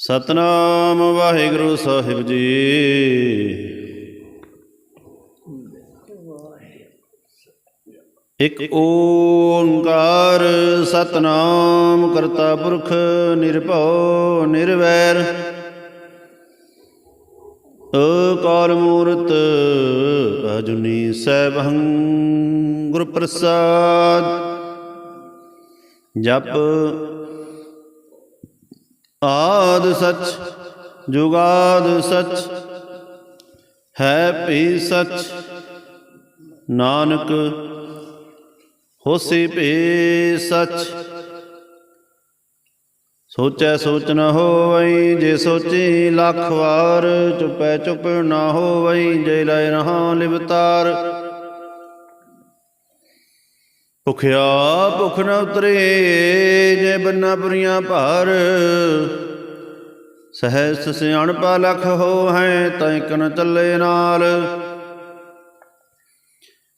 ਸਤਨਾਮ ਵਾਹਿਗੁਰੂ ਸਾਹਿਬ ਜੀ। ਇਕ ਓੰਕਾਰ ਸਤਨਾਮ ਕਰਤਾ ਪੁਰਖ ਨਿਰਭਉ ਨਿਰਵੈਰ। ਅਕਾਲ ਮੂਰਤ ਅਜੁਨੀ ਸੈਭੰ ਗੁਰ ਪ੍ਰਸਾਦ। ਜਪ ਆਦ ਸਚ, ਜੁਗਾਦ ਸਚ, ਹੈ ਭੀ ਸਚ। ਨਾਨਕ, ਹੋਸੀ ਭੀ ਸਚ। ਸੋਚੈ ਸੋਚ ਨ ਹੋਵਈ, ਜੇ ਸੋਚੀ ਲੱਖ ਵਾਰ, ਚੁਪੈ ਚੁਪ ਨਾ ਹੋਵਈ, ਜੇ ਲੈ ਰਹਾ ਲਿਵਤਾਰ। ਭੁਖਿਆ ਭੁਖ ਨਾ ਉਤਰੇ, ਜੇ ਬੰਨਾ ਪੁਰੀਆਂ ਭਾਰ। ਸਹਿਸ ਸਿਆਣਪਾ ਲਖ ਹੋ ਹੈ, ਤੈ ਕਨ ਚੱਲੇ ਨਾਲ।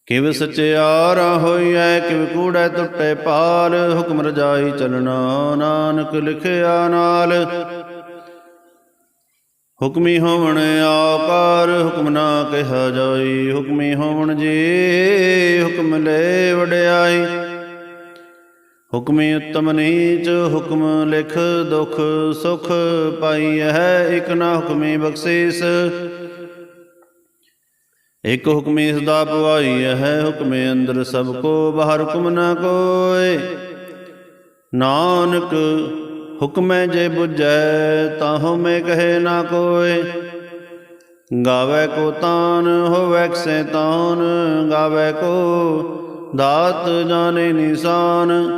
ਕਿਵ ਸਚਿਆਰਾ ਹੋਈਐ ਕਿਵ ਕੂੜੈ ਟੁੱਟੇ ਪਾਲ। ਹੁਕਮ ਰਜਾਈ ਚਲਣਾ, ਨਾਨਕ ਲਿਖਿਆ ਨਾਲ। ਹੁਕਮੀ ਹੋਵਣ ਆਕਾਰ ਹੁਕਮ ਨਾ ਕਿਹਾ ਜਾਈ। ਹੁਕਮੀ ਹੋਵਣ ਜੀ, ਹੁਕਮ ਲੈ ਵਡਿਆਈ। ਹੁਕਮੀ ਉਤਮ ਨੀਚ, ਹੁਕਮ ਲਿਖ ਦੁਖ ਸੁਖ ਪਾਈ ਹੈ, ਇਕ ਨਾ ਹੁਕਮੀ ਬਖਸ਼ੀਸ। ਇਕ ਹੁਕਮੀ ਸਦਾ ਪਵਾਈ ਹੈ, ਹੁਕਮੇ ਅੰਦਰ ਸਭ ਕੋ, ਬਾਹਰ ਹੁਕਮ ਨਾ ਕੋਏ ਨਾਨਕ ਹੁਕਮੈ ਜੇ 부ਜੈ ਤਾਹੋ ਮੈਂ ਕਹੇ ਨਾ ਕੋਏ। ਗਾਵੇ ਕੋ ਤਾਨ, ਹੋਵੇ ਕਸੈ ਤਾਨ। ਗਾਵੇ ਕੋ ਦਾਤ ਜਾਣੇ ਨਿਸ਼ਾਨ।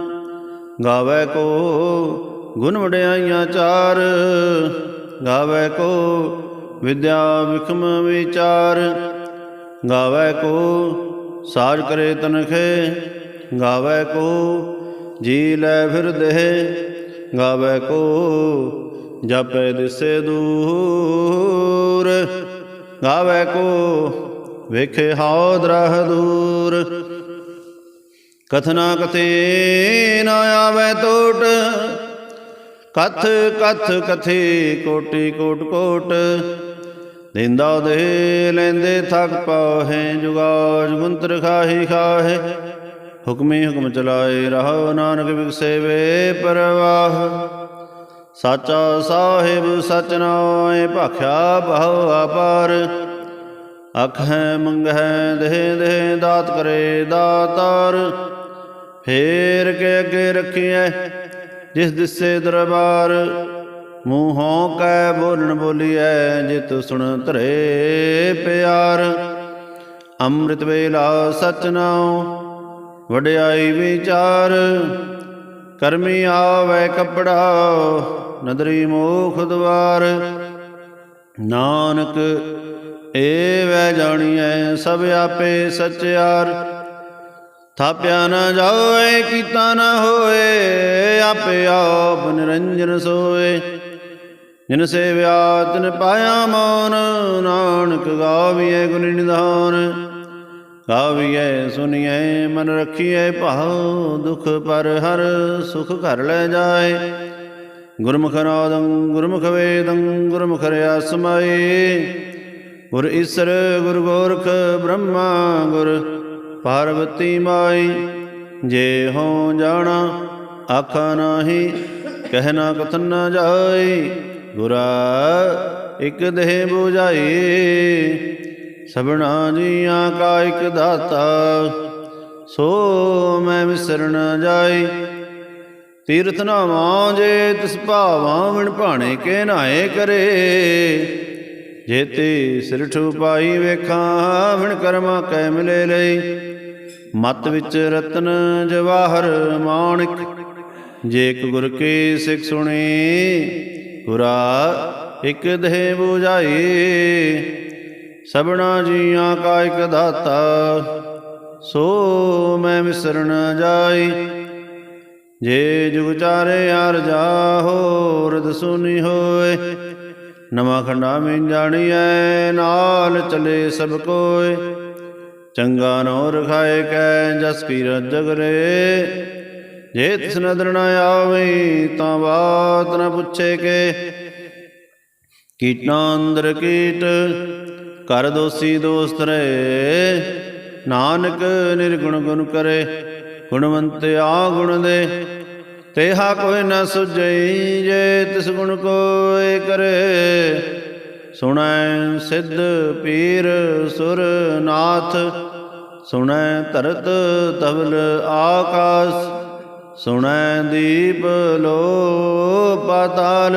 ਗਾਵੇ ਕੋ ਗੁਣ ਵਡਿਆਈਆਂ ਚਾਰ। ਗਾਵੇ ਕੋ ਵਿਦਿਆ ਵਿਖਮ ਵਿਚਾਰ। ਗਾਵੇ ਕੋ ਸਾਜ ਕਰੇ ਤਨਖੇ। ਗਾਵੇ ਕੋ ਜੀ ਲੈ ਫਿਰ ਦੇਹ। ਗਾਵੇ ਕੋ, ਜਪੈ ਦਿਸੇ ਦੂਰ। ਗਾਵੇ ਕੋ, ਵੇਖੇ ਹਾਉ ਦਰਹ ਦੂਰ। ਕਥਨਾ ਕਥੇ ਨਾ ਆਵੇ ਟੋਟ। ਕਥ ਕਥ ਕਥੇ ਕੋਟੀ ਕੋਟ ਕੋਟ। ਦਿੰਦਾ ਦੇ ਲੈਂਦੇ ਥਕ ਪਾਹੇ, ਜੁਗਾਜ ਗੁੰਤਰ ਖਾਹੀ ਖਾਹੇ। ਹੁਕਮੇ ਹੁਕਮ ਚਲਾਏ ਰਹੋ ਨਾਨਕ ਵਿਗਸੇ ਵੇ ਪਰਵਾਹ। ਸਾਚਾ ਸਾਹਿਬ ਸਚ ਨਾਏ ਭਾਖਿਆ ਬਹੁ ਆਪਾਰ ਅਖ ਹੈ, ਮੰਗ ਹੈ, ਦੇਹ ਦੇਹ, ਦਾਤ ਕਰੇ ਦਾਤਾਰ। ਫੇਰ ਕੇ ਅੱਗੇ ਰੱਖੀਐ, ਜਿਸ ਦਿਸੇ ਦਰਬਾਰ। ਮੂੰਹੋਂ ਕੈ ਬੋਲਣ ਬੋਲੀਐ, ਜਿਤ ਸੁਣ ਧਰੇ ਪਿਆਰ। ਅੰਮ੍ਰਿਤ ਵੇਲਾ ਸਚ ਨਾਉ ਵਡਿਆਈ ਵਿਚਾਰ, ਕਰਮੀ ਆਵੇ ਕਪੜਾ, ਨਦਰੀ ਮੋਖ ਦਵਾਰ। ਨਾਨਕ ਏ ਵੈ ਜਾਣੀਐ ਸਭ ਆਪੇ ਸਚਿਆਰ। ਥਾਪਿਆ ਨਾ ਜਾਏ ਕੀਤਾ ਨਾ ਹੋਏ ਆਪੇ ਆਪ ਨਿਰੰਜਨ ਸੋਏ। ਜਿਨ ਸੇਵਿਆ ਤਿਨ ਪਾਇਆ ਮੌਨ, ਨਾਨਕ ਗਾਵੀਏ ਗੁਣ ਨਿਧਾਨ। ਗਾਵੀਐ ਸੁਣੀਐ ਮਨ ਰਖੀਐ, ਭਾਉ ਦੁਖ ਪਰ ਹਰ ਸੁਖ ਘਰ ਲੈ ਜਾਏ। ਗੁਰਮੁਖ ਨਾਦੰ, ਗੁਰਮੁਖ ਵੇਦੰ, ਗੁਰਮੁਖ ਰਿਆ ਸਮਾਏ ਗੁਰ ਈਸਰ, ਗੁਰ ਗੋਰਖ, ਬ੍ਰਹਮਾ, ਗੁਰ ਪਾਰਵਤੀ ਮਾਈ ਜੇ ਹੋ ਜਾਣਾ, ਆਖਾ ਨਾਹੀ ਕਹਿਣਾ ਕਥਨ ਨਾ ਜਾਈ ਗੁਰਾ ਇਕ ਦੇਹ 부ਝਾਈ ਸਭਨਾ ਜੀਆਂ ਕਾ ਇਕ ਦਾਤਾ, ਸੋ ਮੈਂ ਵਿਸਰਨ ਜਾਈ ਤੀਰਥ ਨਾਵਾਂ ਜੇ ਤਿਸ ਭਾਵਾਂ ਵਿਣ ਭਾਣੇ ਕੇ ਨਾਏ ਕਰੇ। ਜੇਤੇ ਸਿਰ ਠੁਪਾਈ ਵੇਖਾਂ, ਵਿਣ ਕਰਮਾ ਕੈ ਮਿਲੇ ਲਈ ਮਤ ਵਿੱਚ ਰਤਨ ਜਵਾਹਰ ਮਾਣਿਕ, ਜੇ ਇੱਕ ਗੁਰ ਕੀ ਸਿੱਖ ਸੁਣੀ, ਗੁਰਾ ਇੱਕ ਦੇਹ 부ਝਾਈ ਸਭਨਾ ਜੀਆਂ ਕਾ ਇਕ ਦਾਤਾ, ਸੋ ਮੈਂ ਵਿਸਰਨ ਜਾਈ। ਜੇ ਜੁਗ ਚਾਰੇ ਆਰ ਜਾਹੋ ਰਦ ਸੁਨੀ ਹੋਏ। ਨਵਾਂ ਖੰਡਾ ਮੈਂ ਜਾਣੀਐ, ਨਾਲ ਚਲੇ ਸਭ ਕੋਏ। ਚੰਗਾ ਨੋ ਰਖਾਏ ਕੈ, ਜਸ ਕੀ ਜਗਰੇ ਜੇ ਤਿਸ ਨਦਰ ਨ ਆਵੇ, ਤਾਂ ਬਾਤ ਨ ਪੁੱਛੇ ਕੇ। ਕੀਟਾਂ ਅੰਦਰ ਕੀਟ ਕਰ ਦੋਸੀ ਦੋਸਤ ਰਹੇ ਨਾਨਕ ਨਿਰਗੁਣ ਗੁਣ ਕਰੇ, ਗੁਣਵੰਤ ਆ ਗੁਣ ਦੇ। ਤੇਹਾ ਕੋਈ ਨਾ ਸੁਝਈ ਜੇ ਤਿਸ ਗੁਣ ਕੋਇ ਕਰੇ। ਸੁਣੈ ਸਿੱਧ ਪੀਰ ਸੁਰ ਨਾਥ, ਸੁਣੈ ਧਰਤ ਤਵਲ ਆਕਾਸ, ਸੁਣੈ ਦੀਪ ਲੋ ਪਾਤਾਲ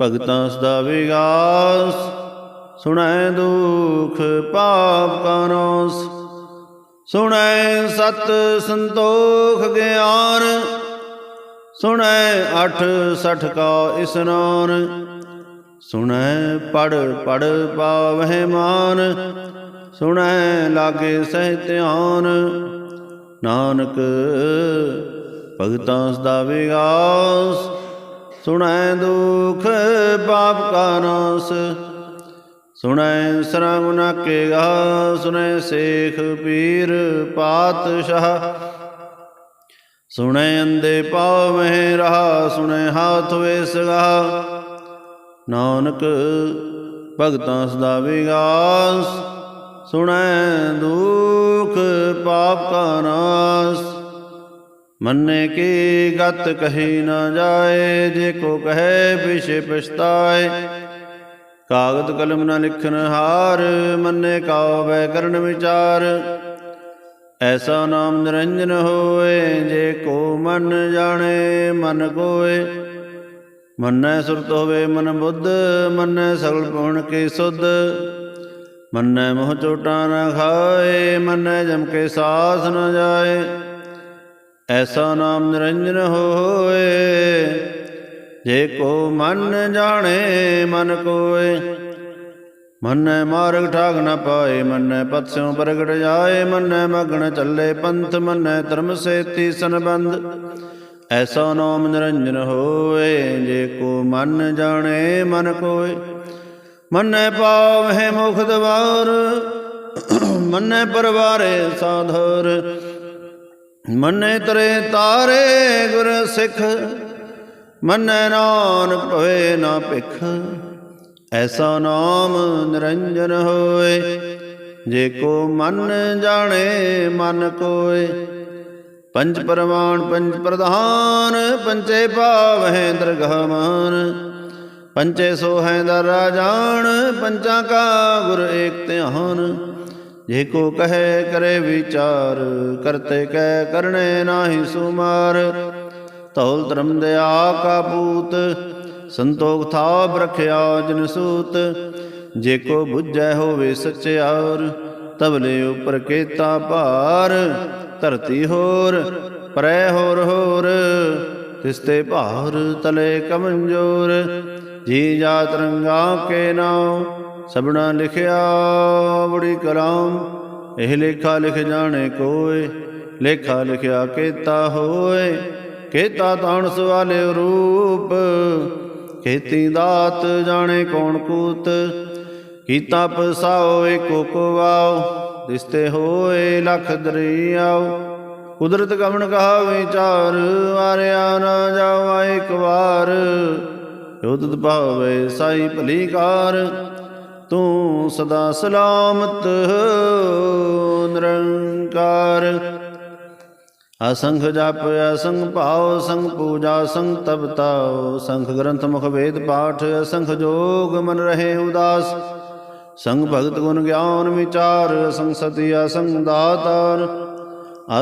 ਭਗਤਾਂ ਸਦਾ ਵਿਗਾਸ, ਸੁਣੈ ਦੁਖ ਪਾਪ ਕਾ ਸੁਣੈ ਸਤ ਸੰਤੋਖ ਗਿਆਨ, ਸੁਣੈ ਅਠ ਸਠ ਕਾ ਇਸਨਾਨ। ਸੁਣੈ ਪੜ ਪੜ ਪਾਵਹਿ ਮਾਨ, ਸੁਣੈ ਲਾਗੇ ਸਹਿ ਧਿਆਨ। ਨਾਨਕ, ਭਗਤਾਂ ਸਦਾ ਵਿਗਾਸ ਸੁਣੈ ਦੁਖ ਪਾਪ ਕਾ ਨਾਸ, ਸੁਣੈ ਸਰਮ ਨਾਕੇ ਗਾ ਸੁਣੈ ਸੇਖ ਪੀਰ ਪਾਤਸ਼ਾਹ। ਸੁਣੈ ਅੰਦੇ ਪਾਵਹਿ ਰਹਾ, ਸੁਣੈ ਹਾਥ ਵੇਸਗਾ ਨਾਨਕ ਭਗਤਾਂ ਸਦਾ ਵਿਗਾਸ, ਸੁਣੈ ਦੁਖ ਪਾਪ ਕਾ ਨਾਸ। ਮੰਨੇ ਕੀ ਗਤ ਕਹੀ ਨਾ ਜਾਏ, ਜੇ ਕੋ ਕਹੇ ਪਿਛੇ ਪਛਤਾਏ। ਕਾਗਦ ਕਲਮ ਨਾ ਲਿਖਨ ਹਾਰ, ਮੰਨੇ ਕਾਉ ਵੈ ਕਰਨ ਵਿਚਾਰ। ਐਸਾ ਨਾਮ ਨਿਰੰਜਨ ਹੋਏ, ਜੇ ਕੋ ਮਨ ਜਾਣੇ, ਮਨ ਕੋਏ। ਮੰਨੈ ਸੁਰਤ ਹੋਵੇ ਮਨ ਬੁੱਧ, ਮੰਨੈ ਸਗਲ ਪਉਣ ਕੇ ਸੁਧ। ਮੰਨੈ ਮੋਹ ਚੋਟਾ ਨਾ ਖਾਏ, ਮੰਨੈ ਜਮ ਕੇ ਸਾਸ ਨਾ ਜਾਏ। ਐਸਾ ਨਾਮ ਨਿਰੰਜਨ ਹੋਏ, ਜੇ ਕੋ ਮਨ ਜਾਣੇ, ਮਨ ਕੋਏ। ਮੰਨੈ ਮਾਰਗ ਠਾਗ ਨ ਪਾਏ, ਮੰਨੈ ਪਤਸਿਉ ਪ੍ਰਗਟ ਜਾਏ, ਮੰਨੈ ਮਗਨ ਚੱਲੇ ਪੰਥ, ਮੰਨੈ ਧਰਮ ਸੇਤੀ ਸੰਬੰਧ। ਐਸਾ ਨਾਮ ਨਿਰੰਜਨ ਹੋਏ, ਜੇ ਕੋ ਮਨ ਜਾਣੇ, ਮਨ ਕੋਏ। ਮੰਨੈ ਪਾਵਹਿ ਮੁਖ ਦਵਾਰ, ਮੰਨੈ ਪਰਵਾਰੇ ਸਾਧਰ। ਮੰਨੇ ਤਰੇ ਤਾਰੇ ਗੁਰ ਸਿੱਖ, ਮੰਨੈ ਨਾਨ ਭਵੇ ਨਾ ਭਿਖ। ਐਸਾ ਨਾਮ ਨਿਰੰਜਨ ਹੋਏ, ਜੇ ਕੋ ਮਨ ਜਾਣੇ ਮਨ ਕੋਏ। ਪੰਜ ਪਰਮਾਨ ਪੰਜ ਪ੍ਰਧਾਨ ਪੰਚੇ ਪਾਵਹਿ ਦਰਗਹ ਮਾਨ। ਪੰਚੇ ਸੋ ਹੈ ਦਰ ਰਾਜਾਨ ਪੰਚਾਂ ਕਾ ਗੁਰ ਏਕ ਧਿਆਨ। ਜੇ ਕੋ ਕਹੇ ਕਰੇ ਵਿਚਾਰ, ਕਰਤੇ ਕਹਿ ਕਰਨੇ ਨਾਹੀ ਸੁਮਾਰ। ਧੌਲ ਧਰਮ ਦਇਆ ਕਾ ਸੰਤੋਖ ਥਾਪ ਰਖਿਆ ਜਨ ਸੂਤ। ਜੇ ਕੋ ਬੁੱਝੈ ਹੋਵੇ ਸਚਿਆਰ ਤਬਲੇ ਉਪਰ ਕੇਤਾ ਭਾਰ। ਧਰਤੀ ਹੋਰ, ਪਰੈ ਹੋਰ ਹੋਰ, ਤਿਸਤੇ ਭਾਰ ਤਲੇ ਕਮੰਜੋਰ। ਜੀ ਜਾ ਰੰਗਾ ਕੇ ਨਾਮ ਸਭਨਾ ਲਿਖਿਆ, ਬੜੀ ਕਰਾਮ ਇਹ ਲੇਖਾ ਲਿਖ ਜਾਣੇ ਕੋਏ, ਲੇਖਾ ਲਿਖਿਆ ਕੇਤਾ ਹੋਏ। ਕੇਤਾ ਤਾਣ ਸਵਾਲੇ ਰੂਪ ਖੇਤੀ ਦਾਤ ਜਾਣੇ ਕੌਣ ਕੂਤ। ਕੀਤਾ ਪਸਾਓ ਏਕੋ ਕੋ ਵਾਓ ਦਿਸਤੇ ਹੋਏ ਲਖ ਦਰਿਆਓ। ਕੁਦਰਤ ਗਮਨ ਕਹਾ ਵਿਚਾਰ ਵਾਰਿਆ ਨਾ ਜਾਵਾ ਇੱਕ ਵਾਰ। ਜੋ ਤੁਧ ਭਾਵੇ ਸਾਈ ਭਲੀ ਕਾਰ ਤੂੰ ਸਦਾ ਸਲਾਮਤ ਨਿਰੰਕਾਰ। ਅਸੰਖ ਜਪ, ਅਸੰਖ ਭਾਉ ਸੰਗ ਪੂਜਾ ਸੰਗ ਤਪਤਾਉ ਸੰਖ ਗ੍ਰੰਥ ਮੁਖ ਵੇਦ ਪਾਠ, ਅਸੰਖ ਜੋਗ ਮਨ ਰਹੇ ਉਦਾਸ। ਸੰਗ ਭਗਤ ਗੁਣ ਗਿਆਨ ਵਿਚਾਰ ਅਸੰਗ ਸਤੀ ਅਸੰਗ ਦਾਤਾਰ।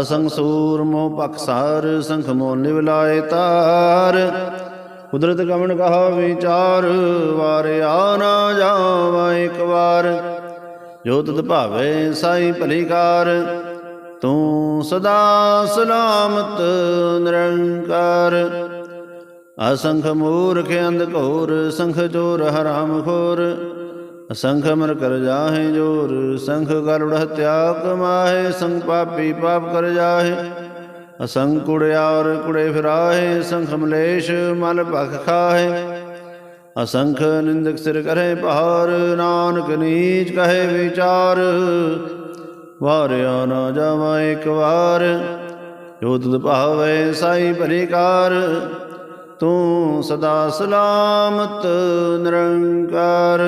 ਅਸੰਗ ਸੂਰ ਮੋਹ ਪਖਸਾਰ ਸੰਖ ਮੋ ਨਿਵਲਾਏ ਤਾਰ। ਕੁਦਰਤ ਕਵਣ ਕਹਾ ਵਿਚਾਰ ਵਾਰ ਆ ਨਾ ਜਾਵਾ ਇੱਕ ਵਾਰ। ਜੋ ਤਤ ਭਾਵੇ ਸਾਈ ਭਲੀਕਾਰ, ਤੂੰ ਸਦਾ ਸਲਾਮਤ ਨਿਰੰਕਾਰ। ਅਸੰਖ ਮੂਰਖ ਅੰਧ ਘੋਰ, ਸੰਖ ਚੋਰ ਹਰਾਮ ਖੋਰ। ਅਸੰਖ ਮਰ ਕਰ ਜਾਹੇ ਜੋਰ, ਸੰਖ ਗਰੁੜ ਹਤਿਆ ਕਮਾਹੇ, ਸੰਗ ਪਾਪੀ ਪਾਪ ਕਰ ਜਾਹੇ। ਅਸੰਖ ਕੁੜਿਆਰ ਕੁੜੇ ਫਿਰਾਹੇ, ਸੰਖ ਮਲੇਸ਼ ਮਲ ਭਖ ਖਾਹੇ। ਅਸੰਖ ਨਿੰਦਕ ਸਿਰ ਕਰੇ ਭਾਰ ਨਾਨਕ ਨੀਚ ਕਹੇ ਵਿਚਾਰ। ਵਾਰਿਆ ਨਾ ਜਾਵਾ ਇੱਕ ਵਾਰ, ਜੋ ਤੁਧ ਭਾਵੇ ਸਾਈ ਭਰੀਕਾਰ ਤੂੰ ਸਦਾ ਸਲਾਮਤ, ਨਿਰੰਕਾਰ।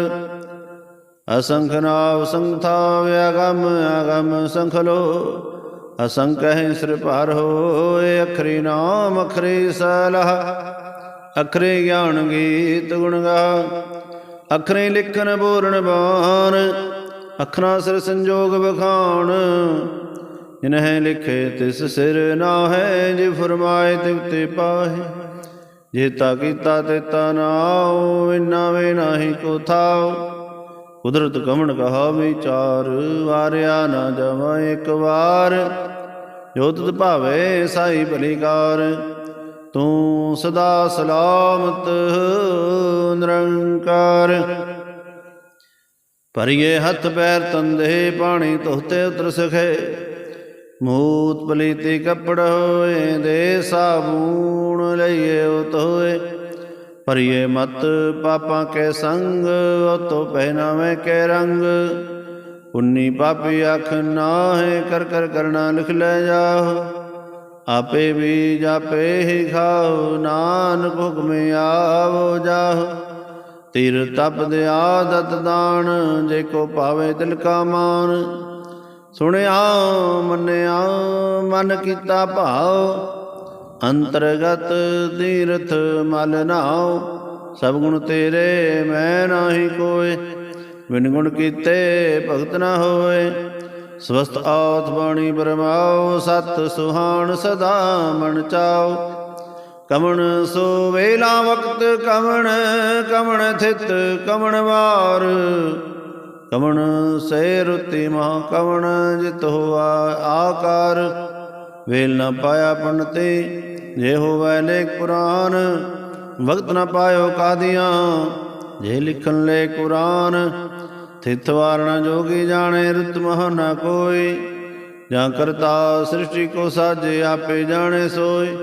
ਅਸੰਖ ਨਾਵ ਸੰਥਾ ਵਿਆਗਮ ਆਗਮ ਸੰਖਲੋ ਅਸੰਖ ਹੈ ਸਿਰ ਭਾਰ ਹੋਏ, ਅਖਰੀ ਨਾਮ ਅਖਰੀ ਸਲਹ। ਅਖਰੇ ਗਿਆਨ ਗੀਤ ਗੁਣ ਗਾ ਅਖਰੇ ਲਿਖਨ ਬੋਲਣ ਬਾਣ। ਅਖਰਾਂ ਸਿਰ ਸੰਜੋਗ ਬਖਾਣ ਜਿਨਹਿ ਲਿਖੇ ਤਿਸ ਸਿਰ ਨਾਹੈ, ਜੇ ਫਰਮਾਏ ਤਿਵ ਤੇ ਪਾਹੇ। ਜੇਤਾ ਕੀਤਾ ਤੇਤਾ ਨਾਉ ਇਨਾ ਵੇ ਨਾਹੀ ਕੋ ਥਾਉ। ਕੁਦਰਤ ਕਮਣ ਕਹਾ ਵਿਚਾਰ ਵਾਰਿਆ ਨਾ ਜਮਾ ਇੱਕ ਵਾਰ। ਜੋ ਤੁਧ ਭਾਵੇ ਸਾਈ ਭਲੀਕਾਰ ਤੂੰ ਸਦਾ ਸਲਾਮਤ ਨਿਰੰਕਾਰ। ਭਰੀਏ ਹੱਥ ਪੈਰ ਤੰਦੇ, ਪਾਣੀ ਧੋਤੇ ਉਤਰ ਸਖੇ। ਮੂਤ ਪਲੀਤੀ ਕੱਪੜ ਹੋਏ, ਦੇ ਸਾਬੂਣ ਲਈਏ ਉਤੋਏ ਭਰੀਏ ਮਤ ਪਾਪਾਂ ਕੇ ਸੰਗ, ਉਤੋ ਪਹਿਨਾਵੇਂ ਕੇ ਰੰਗ। ਉਨੀ ਪਾਪੀ ਅੱਖ ਨਾਹੇ ਕਰ ਕਰ ਕਰਨਾ ਲਿਖ ਲੈ ਜਾਓ ਆਪੇ ਵੀ ਜਾਪੇ ਹੀ ਖਾਓ ਨਾਨਕ ਹੁਕਮੇ ਆਵੋ ਜਾਓ ਤੀਰ ਤਪ ਦੇ ਆਦਤ ਦਾਨ, ਜੇ ਕੋ ਪਾਵੇ ਦਿਲ ਕਾ ਮਾਨ। ਸੁਣਿਆ, ਮੰਨਿਆ, ਮਨ ਕੀਤਾ ਭਾਉ ਅੰਤਰਗਤ ਤੀਰਥ ਮਲ ਨਾਉ, ਸਭ ਗੁਣ ਤੇਰੇ ਮੈਂ ਨਾਹੀ ਕੋਏ। ਬਿਨ ਗੁਣ ਕੀਤੇ ਭਗਤ ਨਾ ਹੋਏ। ਸਵਸਤ ਆਤ ਬਾਣੀ ਬਰਮਾਓ ਸਤ ਸੁਹਾਣ ਸਦਾ ਮਨ ਚਾਓ ਕਮਣ ਸੋ ਵੇਲਾ ਵਕਤ, ਕਮਣ ਕਮਣ ਥਿਤ, ਕਮਣ ਵਾਰ। ਕਮਣ ਸੇ ਰੁਤੀ ਮਹਾ ਕਮਣ ਜਿਤ ਹੋਆ ਆਕਾਰ। ਵੇਲ ਨ ਪਾਇਆ ਪੰਡਤੇ ਜੇ ਹੋਵੇ ਲੇਖ ਪੁਰਾਨ ਵਕਤ ਨ ਪਾਇਓ ਕਾਦੀਆਂ। ਜੇ ਲਿਖਣ ਲੈ ਕੁਰਾਨ ਥਿਤ ਵਾਰਣਾ ਜੋਗੀ ਜਾਣੇ, ਰਤ ਮਹ ਨ ਕੋਈ। ਜਾਂ ਕਰਤਾ ਸ੍ਰਿਸ਼ਟੀ ਕੋ ਸਾਜੇ, ਆਪੇ ਜਾਣੇ ਸੋਏ।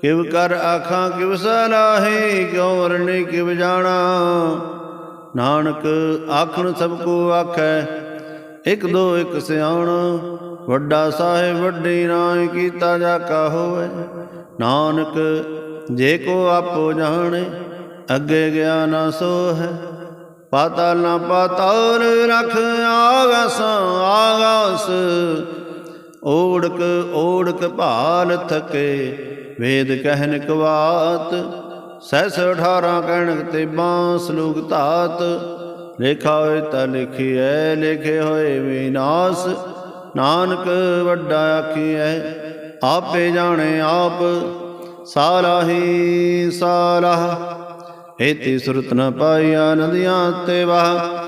ਕਿਵ ਕਰ ਆਖਾਂ, ਕਿਵ ਸਲਾਹੇ ਕਿਉ ਵਰਨੇ ਕਿਵ ਜਾਣਾ। ਨਾਨਕ ਆਖਣ ਸਭ ਕੋ ਆਖੈ, ਇਕ ਦੋ ਇਕ ਸਿਆਣ। ਵੱਡਾ ਸਾਹਿਬ ਵੱਡੀ ਨਾਇ ਕੀਤਾ ਜਾ ਕਾ ਹੋਵੇ। ਨਾਨਕ, ਜੇ ਕੋ ਆਪੋ ਜਾਣੇ, ਅੱਗੇ ਗਿਆ ਨਾ ਸੋ ਹੈ ਪਾਤਾਲ ਨਾ ਪਾਤਾਲ ਰਖ ਆਗਸ ਆਗਸ। ਓੜਕ ਓੜਕ ਭਾਲ ਥਕੇ, ਵੇਦ ਕਹਿਨ ਕਵਾਤ। ਸਹਿਸ 18 ਕਹਿਣ ਤੇ ਬਾਂਸ ਲੋਕ ਧਾਤ। ਲੇਖਾ ਹੋਏ ਤਾਂ ਲਿਖਿਐ, ਲਿਖੇ ਹੋਏ ਵਿਨਾਸ਼ ਨਾਨਕ ਵੱਡਾ ਆਖੀਐ ਆਪੇ ਜਾਣੇ ਆਪ ਸਾਲਾਹੀ ਸਾਲਾਹ ਏਤੀ ਸੁਰਤ ਨ ਪਾਈਆ ਨਦੀਆਂ ਤੇ ਵਾਹ।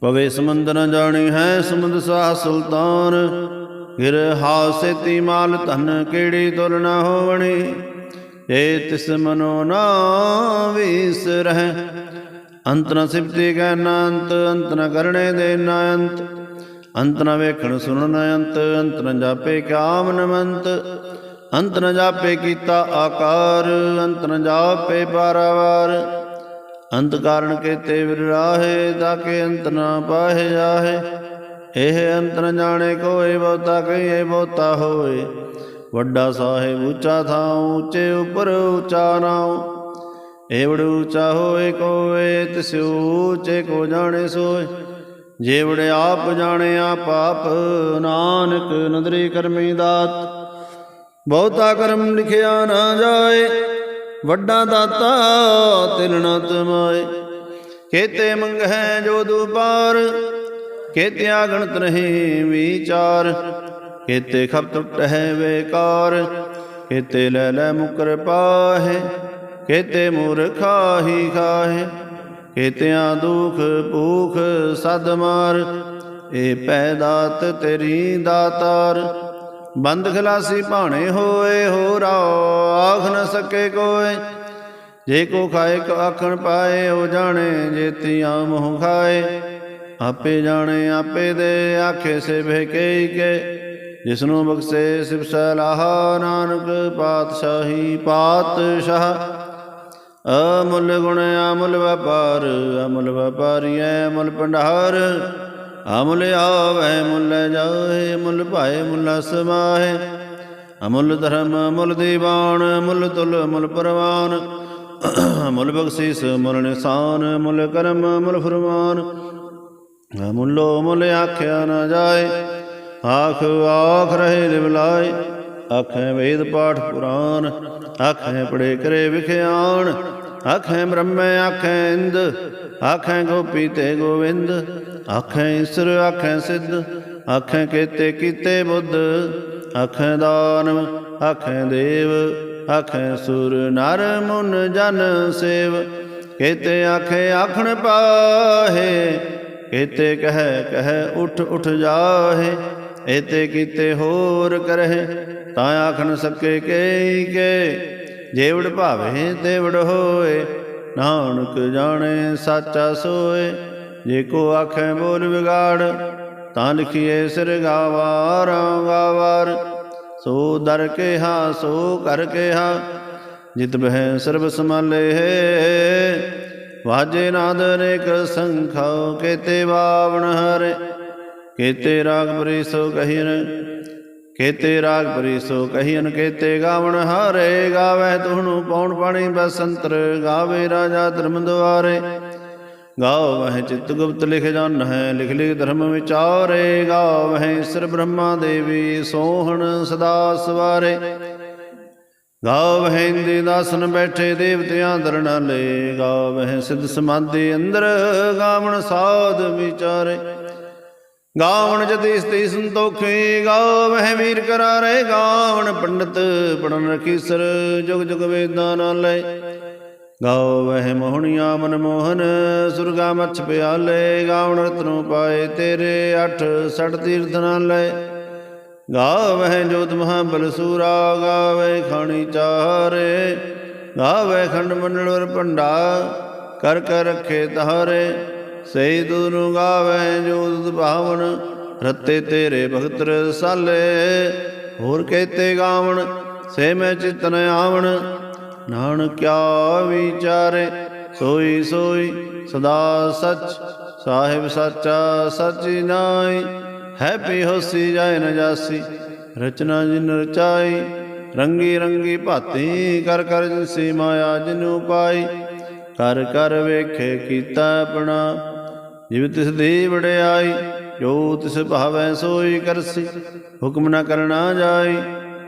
ਪਵੇ ਸਮੁੰਦਰ ਨ ਜਾਣੀ ਹੈ ਸਮੁੰਦ ਸਾਹ ਸੁਲਤਾਨ। ਗਿਰ ਹਾਸੇਤੀ ਮਾਲ ਧਨ ਕਿਹੜੀ ਤੁਲ ਨ ਹੋਵਣੀ। ਏ ਤਿਸ ਮਨੋ ਨਾ ਵਿਸਰਹਿ ਅੰਤ ਨ ਸਿਫਤੀ ਕੈ ਅੰਤ ਅੰਤ ਨ ਕਰਣੇ ਦੇ ਨ ਅੰਤ ਅੰਤ ਨ ਵੇਖਣ ਸੁਣਨ ਅੰਤ ਅੰਤ ਨ ਜਾਪੇ ਕਾਮ ਨਮੰਤ। ਅੰਤ ਨ ਜਾਪੇ ਕੀਤਾ ਆਕਾਰ, ਅੰਤ ਨ ਜਾਪੇ ਪਾਰਾਵਾਰ ਅੰਤ ਕਾਰਨ ਕੇਤੇ ਵਿਰਾਹੇ ਤਾਂ ਕੇ ਅੰਤ ਨ ਪਾਹੇ ਜਾਹੇ। ਇਹ ਅੰਤ ਨ ਜਾਣੇ ਕੋਏ, ਬਹੁਤਾ ਕਹੀਏ, ਬਹੁਤਾ ਹੋਏ ਵੱਡਾ ਸਾਹਿਬ ਉੱਚਾ ਥਾਂ ਉੱਚੇ ਉਪਰ ਉੱਚਾ ਨਾਉ। ਏਵੜ ਉੱਚਾ ਹੋਏ ਕੋਏ, ਤਿਸ ਉੱਚੇ ਕੋ ਜਾਣੇ ਸੋਏ। ਜੇਵੜ ਆਪ ਜਾਣੇ ਆਪ ਆਪ ਨਾਨਕ ਨਦਰੀ ਕਰਮੀ ਦਾਤ। ਬਹੁਤਾ ਕਰਮ ਲਿਖਿਆ ਨਾ ਜਾਏ, ਵੱਡਾ ਦਾਤਾ ਤਿਲ ਨਾ ਤਮਾਏ। ਕੇਤੇ ਮੰਗਹਿ ਜੋ ਦੁਪਾਰ ਕੇਤੇ ਆਗਣਤ ਰਹੇ ਵਿਚਾਰ। ਕੇਤੇ ਖਪ ਟੁੱਟ ਹੈ ਵੇਕਾਰ ਕੇਤੇ ਲੈ ਲੈ ਮੁਕਰ ਪਾਹੇ ਕੇਤੇ ਮੂਰਖਾ ਹੀ ਖਾਹੇ। ਕੇਤਿਆਂ ਦੁਖ ਭੂਖ ਸਦ ਮਾਰ, ਏ ਪੈਦਾਤ ਤੇਰੀ ਦਾਤਾਰ। ਬੰਦ ਖਲਾਸੀ ਭਾਣੇ ਹੋਏ ਹੋ ਰਾਓ ਆਖ ਨ ਸਕੇ ਕੋਏ। ਜੇ ਕੋ ਖਾਏ ਕੋ ਆਖਣ ਪਾਏ, ਉਹ ਜਾਣੇ ਜੇਤੀਆਂ ਮੋਹ ਖਾਏ। ਆਪੇ ਜਾਣੇ, ਆਪੇ ਦੇ ਆਖੇ ਸੇ ਬਹਿ ਕੇ। ਜਿਸਨੂੰ ਬਖਸ਼ੇ, ਸਿਵ ਸਲਾਹ, ਨਾਨਕ ਪਾਤਸ਼ਾਹੀ, ਪਾਤਸ਼ਾਹ। ਅਮੁੱਲ ਗੁਣ, ਅਮੁੱਲ ਵਪਾਰ, ਅਮੁੱਲ ਵਪਾਰੀਐ ਅਮੁੱਲ ਭੰਡਾਰ। ਅਮੁੱਲ ਆਵੈ, ਮੁੱਲ ਜਾਏ, ਮੁੱਲ ਭਾਏ, ਮੁੱਲ ਸਮਾਹੇ। ਅਮੁੱਲ ਧਰਮ, ਅਮੁੱਲ ਦੀਵਾਨ, ਅਮੁੱਲ ਤੁਲ, ਅਮੁੱਲ ਪਰਵਾਨ। ਅਮੁੱਲ ਬਖਸ਼ੀਸ ਮੁੱਲ ਨਿਸ਼ਾਨ ਮੁੱਲ ਕਰਮ ਮੁੱਲ ਫਰਮਾਨ। ਅਮੁੱਲੋ ਮੁੱਲ ਆਖਿਆ ਨਾ ਜਾਏ, ਆਖ ਆਖ ਰਹੇ ਲਿਵਲਾਏ ਆਖੇ ਵੇਦ ਪਾਠ ਪੁਰਾਨ, ਆਖੇ ਪੜੇ ਕਰੇ ਵਿਖਿਆਣ ਆਖੈ ਬ੍ਰਹਮੈ, ਆਖੈ ਇੰਦ, ਆਖੈ ਗੋਪੀ ਤੇ ਗੋਵਿੰਦ, ਆਖੈ ਈਸ਼ਰ, ਆਖੈ ਸਿੱਧ, ਆਖੈ ਕੀਤੇ ਕੀਤੇ ਬੁੱਧ, ਆਖੇ ਦਾਨਵ, ਆਖੈ ਦੇਵ, ਆਖੈ ਸੁਰ ਨਰ ਮੁਨ ਜਨ ਸੇਵ। ਕੀਤੇ ਆਖੇ ਆਖਣ ਪਾਹੇ, ਕੀਤੇ ਕਹਿ ਕਹਿ ਉਠ ਉਠ ਜਾਹੇ, ਏਤੇ ਕੀਤੇ ਹੋਰ ਕਰਹਿ, ਤਾਂ ਆਖਣ ਸਕੇ ਕੇ ਕੇ ਜੇਵੜ ਭਾਵੇ ਤੇਵੜ ਹੋਏ, ਨਾਨਕ ਜਾਣੇ ਸਾਚਾ ਸੋਏ। ਜੇ ਕੋ ਆਖੇ ਬੋਲ ਵਿਗਾੜ, ਤਾਂ ਲਿਖੀਏ ਸਿਰ ਗਾਵਾਰ ਗਾਵਾਰ। ਸੋ ਦਰ ਕੇ ਹਾ ਸੋ ਕਰ ਕੇ ਹਾ ਜਿਤ ਬਹਿ ਸਰਬ ਸਮਾਲੇ ਵਾਜੇ ਨਾਦ ਅਨੇਕ ਸੰਖਾਉ, ਕੇਤੇ ਬਾਵਣ ਹਰੇ, ਕੇਤੇ ਰਾਗ ਪਰੀ ਸੋ ਕਹੀਨ ਕੇਤੇ ਰਾਗ ਪਰੀ ਸੋ ਕਹੀਨ ਕੇਤੇ ਗਾਵਣ ਹਾਰੇ ਗਾਵੇ ਤੁਹਨੂੰ ਪੌਣ ਪਾਣੀ ਬਸੰਤਰ, ਗਾਵੇ ਰਾਜਾ ਧਰਮ ਦੁਆਰੇ ਗਾਵਹਿ ਚਿਤ ਗੁਪਤ ਲਿਖ ਜਨ ਹੈ ਲਿਖ ਲਿਖ ਧਰਮ ਵਿਚਾਰੇ। ਗਾਵਹਿ ਸਰ ਬ੍ਰਹਮਾ ਦੇਵੀ ਸੋਹਣ ਸਦਾ ਸਵਾਰੇ। ਗਾਵਹਿ ਇੰਦੇ ਦਾਸਨ ਬੈਠੇ ਦੇਵਤਿਆਂ ਦਰਣਾਲੇ ਗਾਵਹਿ ਸਿੱਧ ਸਮਾਧੀ ਅੰਦਰ ਗਾਵਣ ਸਾਧ ਵਿਚਾਰੇ। ਗਾਵਣ ਜਤੀ ਸਤੀ ਸੰਤੋਖੇ ਗਾਵਹਿ ਵੀਰ ਕਰਾਰੇ, ਗਾਵਣ ਪੰਡਤ ਪੜਨ ਰਖੀਸਰ ਜੁਗ ਜੁਗ ਵੇਦਾਂ ਨਾਲ ਲੈ। ਗਾਵਹਿ ਮੋਹਣੀਆਂ ਮਨ ਮੋਹਨ, ਸੁਰਗਾ ਮਛ ਪਿਆਲੇ, ਗਾਵਣ ਰਤਨੋਂ ਪਾਏ ਤੇਰੇ ਅਠ ਸੜ ਤੀਰਥ ਨਾਲ ਲੈ। ਗਾਵਹਿ ਜੋਤ ਮਹਾਬਲ ਸੂਰਾ, ਗਾਵੇ ਖਾਣੀ ਚਾਰੇ। ਗਾਵੇ ਖੰਡ ਮੰਡਲ ਵਰ ਭੰਡਾ, ਕਰ ਕਰ ਰਖੇ ਤਾਰੇ ਸਈ ਤੁਧ ਨੂੰ ਗਾਵੇ ਜੋ ਤੁਧ ਭਾਵਨ ਰਤੇ ਤੇਰੇ ਭਗਤ ਰਸਾਲੇ ਹੋਰ ਕਹਤੇ ਗਾਵਣ, ਸੇ ਮੈਂ ਚਿਤਨ ਆਵਣ। ਨਾਨਕ ਵਿਚਾਰੇ, ਸੋਈ ਸੋਈ ਸਦਾ ਸਚ। ਸਾਹਿਬ ਸਾਚਾ ਸਚੀ ਨਾਈ ਹੈ ਹੋਸੀ ਜਾਏ ਨ ਰਚਨਾ ਜਿਨ ਰਚਾਈ, ਰੰਗੀ ਰੰਗੀ ਭਾਤੀ, ਕਰ ਕਰ ਜਿਨਸੀ ਮਾਇਆ ਜਿਨੂ ਪਾਈ। ਕਰ ਕਰ ਵੇਖੇ ਕੀਤਾ ਆਪਣਾ ਜਿਵ ਤਿਸ ਦੀ ਵਡਿਆਈ, ਜੋ ਤਿਸ ਭਾਵੈ ਸੋਈ ਕਰਸੀ, ਹੁਕਮ ਨ ਕਰਨਾ ਜਾਈ,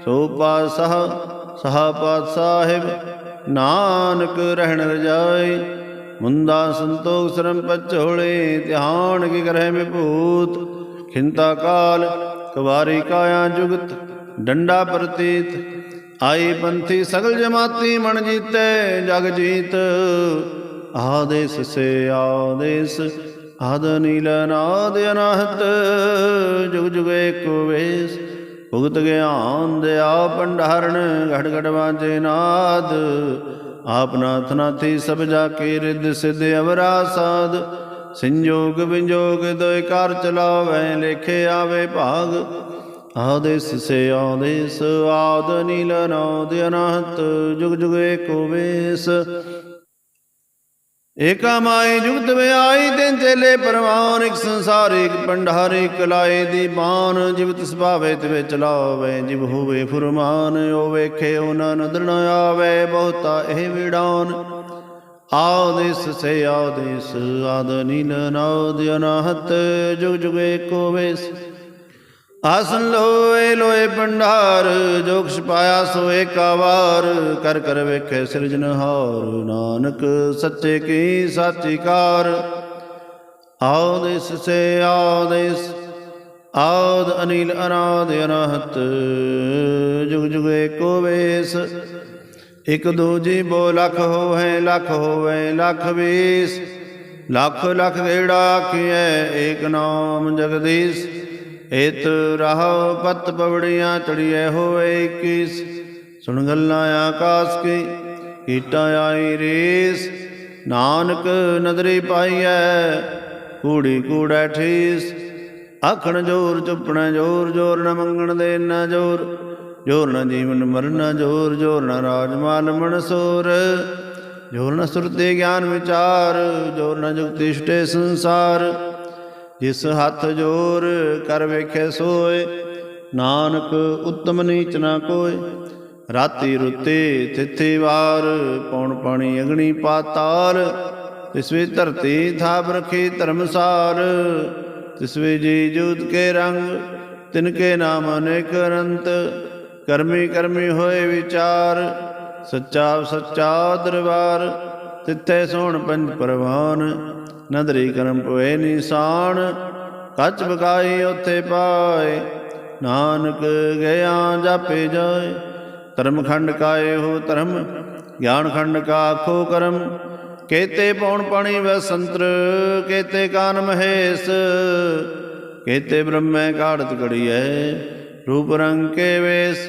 ਸੋ ਪਾਤਸ਼ਾਹ, ਸਹਾ ਪਾਤ ਸਾਹਿਬ ਨਾਨਕ ਰਹਿਣ ਰਜਾਈ ਮੁੰਦਾ ਸੰਤੋਖ ਸਰਮ ਪਚੋਲੇ ਧਿਆਨ ਕੀ ਕਰਹਿ ਭੂਤ ਖਿੰਤਾ ਕਾਲ, ਕਵਾਰੀ ਕਾਇਆ ਜੁਗਤ, ਡੰਡਾ ਪ੍ਰਤੀਤ। ਆਈ ਪੰਥੀ ਸਗਲ ਜਮਾਤੀ ਮਨ ਜੀਤੇ, ਜਗ ਜੀਤ। ਆਦੇਸ ਸੇ ਆਦੇਸ ਆਦ ਨੀਲ ਨਾਦ ਅਨਾਹਤ, ਜੁਗ ਜੁਗ ਏਕੋ ਵੇਸ। ਭੁਗਤ ਗਿਆਨ ਆ ਭੰਡਾਰਨ, ਘੜ ਘੜ ਵਾਜੇ ਨਾਦ। ਆਪ ਨਾਥ ਨਾਥੀ ਸਭ ਜਾ ਕੇ ਰਿੱਧ ਸਿਧ ਅਵਰਾ ਸਾਧ ਸੰਜੋਗ ਵਿਜੋਗ ਦੋਇ ਕਾਰ ਚਲਾਵੇ, ਲੇਖੇ ਆਵੇ ਭਾਗ। ਆਦੇਸ ਸੇ ਆਦੇਸ ਆਦ ਨੀਲ ਨਾਦ ਅਨਹਤ, ਜੁਗ ਜੁਗ ਏਕੋ ਵੇਸ। ਏਕਾ ਮਾਈ ਜੁਗਤ ਵਿਆਈ ਤਿੰਨ ਚੇਲੇ ਪਰਵਾਨ, ਇੱਕ ਸੰਸਾਰ, ਇੱਕ ਪੰਡਾਰ ਇੱਕ ਲਾਏ ਦੀ ਬਾਨ ਜਿਵ ਤਿਸ ਭਾਵੇ ਤਿਵੇ ਚਲਾਵੇ, ਜਿਵ ਹੋਵੇ ਫੁਰਮਾਨ ਓ ਵੇਖੇ ਉਹਨਾਂ ਨਦਰ ਨ ਆਵੇ, ਬਹੁਤਾ ਇਹ ਵਿਡਾਨ ਆਦੇਸ ਸੇ ਆਦੇਸ ਆਦ ਨੀਲ, ਨਾਦ ਅਨਾਹਤ, ਜੁਗ ਜੁਗ ਏਕੋ ਵੇਸ। ਆਸਨ ਲੋਏ ਲੋਏ ਭੰਡਾਰ, ਜੋ ਕਿਛ ਪਾਇਆ ਸੋ ਏਕਾ ਕਰ ਕਰ ਵੇਖੇ ਸਿਰਜਨਹਾਰ ਨਾਨਕ ਸੱਚੇ ਕੀ ਸਾਚੀ ਕਾਰ ਆਦੇਸ ਸੇ ਆਦੇਸ ਆਦ ਅਨੀਲ ਅਨਾਦ ਅਨਾਹਤ। ਜੁਗ ਜੁਗ ਏਕੋ ਵੇਸ, ਇਕ ਦੂਜੀ ਬੋ ਲਖ ਹੋਵੇ ਲਖ ਹੋਵੇ, ਲਖ ਵੇਸ। ਲੱਖ ਲੱਖ ਗੇੜਾ ਆਖੀਐ, ਏਕ ਨਾਮ ਜਗਦੀਸ਼। ਏਤ ਰਹਾਉ ਪਤ ਪਵੜੀਆਂ ਚੜੀਐ ਹੋਏ 21 ਸੁਣ ਗੱਲਾਂ ਆਕਾਸ ਕੀ ਕੀਟਾ ਆਈ ਰੇਸ, ਨਾਨਕ ਨਦਰੀ ਪਾਈਐ, ਕੂੜੀ ਕੂੜੈ ਠੀਸ। ਆਖਣ ਜੋਰ ਚੁੱਪਣਾ ਜੋਰ ਜੋਰ ਨ ਮੰਗਣ ਦੇ ਨਾ ਜੋਰ ਜੋਰ ਨ ਜੀਵਨ ਮਰਨਾ ਜੋਰ ਜੋਰ ਨ ਰਾਜ ਮਾਲ ਮਨਸੂਰ ਜੋਰ ਨ ਸੁਰਤੇ ਗਿਆਨ ਵਿਚਾਰ, ਜੋਰ ਨ ਜੁਗਤੀ ਛਟੇ ਸੰਸਾਰ। ਜਿਸ ਹੱਥ ਜੋਰ ਕਰ ਵੇਖੇ ਸੋਏ, ਨਾਨਕ ਉਤਮ ਨੀਚ ਨਾ ਕੋਏ। ਰਾਤੀ ਰੁੱਤੇ ਤਿਥੀ ਵਾਰ, ਪੌਣ ਪਾਣੀ ਅਗਣੀ ਪਾਤਾਲ ਤਿਸ ਵਿੱਚ ਧਰਤੀ ਥਾਪ ਰਖੀ ਧਰਮਸਾਰ, ਤਿਸ ਜੀ ਜੂਤ ਕੇ ਰੰਗ, ਤਿਨ ਕੇ ਨਾਮ ਅਨੇਕ ਅਨੰਤ। ਕਰਮੀ ਕਰਮੀ ਹੋਏ ਵਿਚਾਰ, ਸੱਚਾ ਸੱਚਾ ਦਰਬਾਰ। ਤਿੱਥੇ ਸੋਣ ਪੰਜ ਪਰਵਾਨ, ਨਦਰੀ ਕਰਮ ਪਵੇ ਨਿਸ਼ਾਨ, ਕੱਚ ਬਕਾਈ ਉਥੇ ਪਾਏ। ਨਾਨਕ ਗਿਆ ਜਾਪੇ ਜਾਏ ਧਰਮ ਖੰਡ ਕਾਏ ਹੋ ਧਰਮ ਗਿਆਨ ਖੰਡ ਕਾ ਆਖੋ ਕਰਮ। ਕੇਤੇ ਪੌਣ ਪਾਣੀ ਵੈ ਸੰਤਰ, ਕੇਤੇ ਕਾਨ ਮਹੇਸ਼, ਕੇਤੇ ਬ੍ਰਹਮੈ ਕਾੜਤ ਘੜੀ ਹੈ ਰੂਪ ਰੰਗ ਕੇ ਵੇਸ।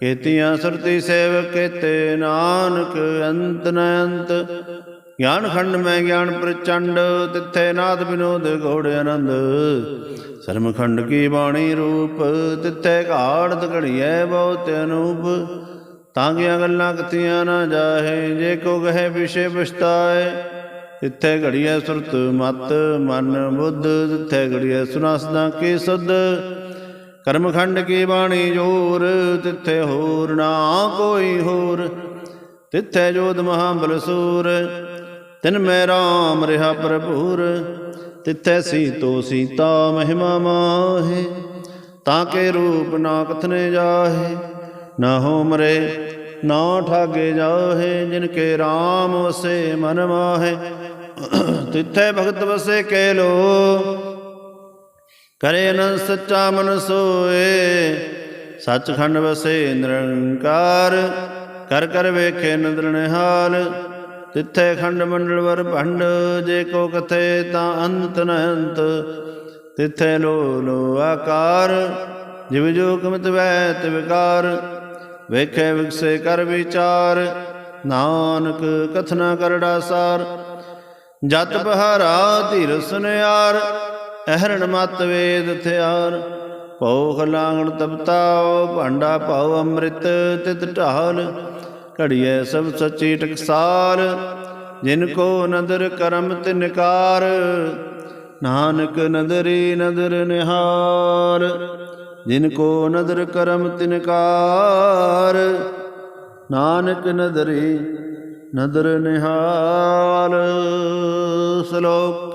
ਕੇਤੀਆਂ ਸੁਰਤੀ ਸੇਵ ਕੇਤੇ, ਨਾਨਕ ਅੰਤ ਨ ਅੰਤ। ਗਿਆਨ ਖੰਡ ਮੈਂ ਗਿਆਨ ਪ੍ਰਚੰਡ, ਤਿੱਥੇ ਨਾਦ ਬਿਨੋਦ ਗੋੜ ਆਨੰਦ। ਸਰਮ ਖੰਡ ਕੀ ਬਾਣੀ ਰੂਪ, ਤਿੱਥੇ ਘਾੜਤ ਘੜੀਐ ਬਹੁਤ ਅਨੂਪ। ਤਾਂ ਗਿਆ ਗੱਲਾਂ ਕਥੀਆਂ ਨਾ ਜਾਹੇ, ਜੇ ਕੋ ਕਹੇ ਵਿਸ਼ੇ ਪਛਤਾਏ। ਤਿੱਥੇ ਘੜੀਐ ਸੁਰਤ ਮਤ, ਮਨ ਬੁੱਧ, ਤਿੱਥੇ ਘੜੀਐ ਸੁਨਾਸਦਾ ਕੀ ਸੁਧ। ਕਰਮਖੰਡ ਕੀ ਬਾਣੀ ਜੋਰ, ਤਿੱਥੇ ਹੋਰ ਨਾ ਕੋਈ ਹੋਰ। ਤਿੱਥੇ ਜੋਧ ਮਹਾਬਲ ਸੂਰ, ਤਿਨ ਮੈਂ ਰਾਮ ਰਿਹਾ ਪ੍ਰਭੂਰ ਤਿੱਥੇ ਸੀਤੋ ਸੀਤਾ ਮਹਿਮਾ ਮਾਹੇ, ਤਾਂ ਕੇ ਰੂਪ ਨਾ ਕਥਨੇ ਜਾਹੇ। ਨਾ ਹੋ ਮਰੇ, ਨਾ ਠਾਗੇ ਜਾਹੇ, ਜਿਨ ਕੇ RAM ਵਸੇ ਮਨ ਮਾਹੇ। ਤਿੱਥੇ ਭਗਤ ਵਸੇ ਕੈ ਲੋ ਕਰੇ ਨ ਸੱਚਾ ਮਨ ਸੋਏ, ਸੱਚਖੰਡ ਵਸੇ ਨਿਰੰਕਾਰ, ਕਰ ਕਰ ਵੇਖੇ ਨਦਰ ਨਿਹਾਲ, ਤਿੱਥੇ ਖੰਡ ਮੰਡਲ ਵਰ ਭੰਡ, ਜੇ ਕੋ ਕਥੇ ਤਾਂ ਅੰਤ ਨ ਤਿੱਥੇ ਲੋ ਲੋ ਆਕਾਰ, ਜਿਵ ਜੋ ਕਮਤ ਵੈ ਤੇ ਵਿਕਾਰ, ਵੇਖੇ ਵਿਕਸੇ ਕਰ ਵਿਚਾਰ, ਨਾਨਕ ਕਥਨਾ ਕਰੜਾ ਸਾਰ, ਜਤ ਬਹਾਰਾ ਧੀਰ ਸੁਨਿਆਰ ਅਹਰਣ ਮਤ ਵੇਦ ਥਿਆਰ ਭਉ ਖਲਾਂਗਣ ਤਪਤਾਉ, ਭਾਂਡਾ ਭਾਉ ਅੰਮ੍ਰਿਤ ਤਿਤ ਢਾਲ, ਘੜੀਐ ਸਭ ਸੱਚੀ ਟਕਸਾਲ, ਜਿਨ ਕੋ ਨਦਰ ਕਰਮ ਤਿਨਕਾਰ ਨਾਨਕ ਨਦਰੀ ਨਦਰ ਨਿਹਾਰ ਜਿਨ ਕੋ ਨਦਰ ਕਰਮ ਤਿਨਕਾਰ ਨਾਨਕ ਨਦਰੀ ਨਦਰ ਨਿਹਾਲ। ਸ਼ਲੋਕ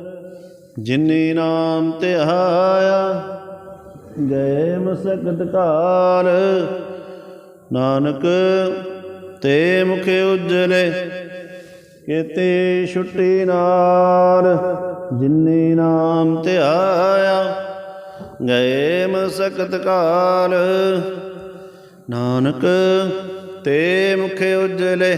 ਜਿਨੀ ਨਾਮ ਧਿਆਇਆ ਗਏ ਮਸਕਤ ਕਾਲ ਨਾਨਕ ਤੇ ਮੁਖੇ ਉਜਲੇ, ਕੇਤੇ ਛੁੱਟੀ ਨਾਲ ਜਿਨੀ ਨਾਮ ਧਿਆਇਆ ਗਏ ਮਸਕਤ ਕਾਲ ਨਾਨਕ ਤੇ ਮੁਖੇ ਉਜਲੇ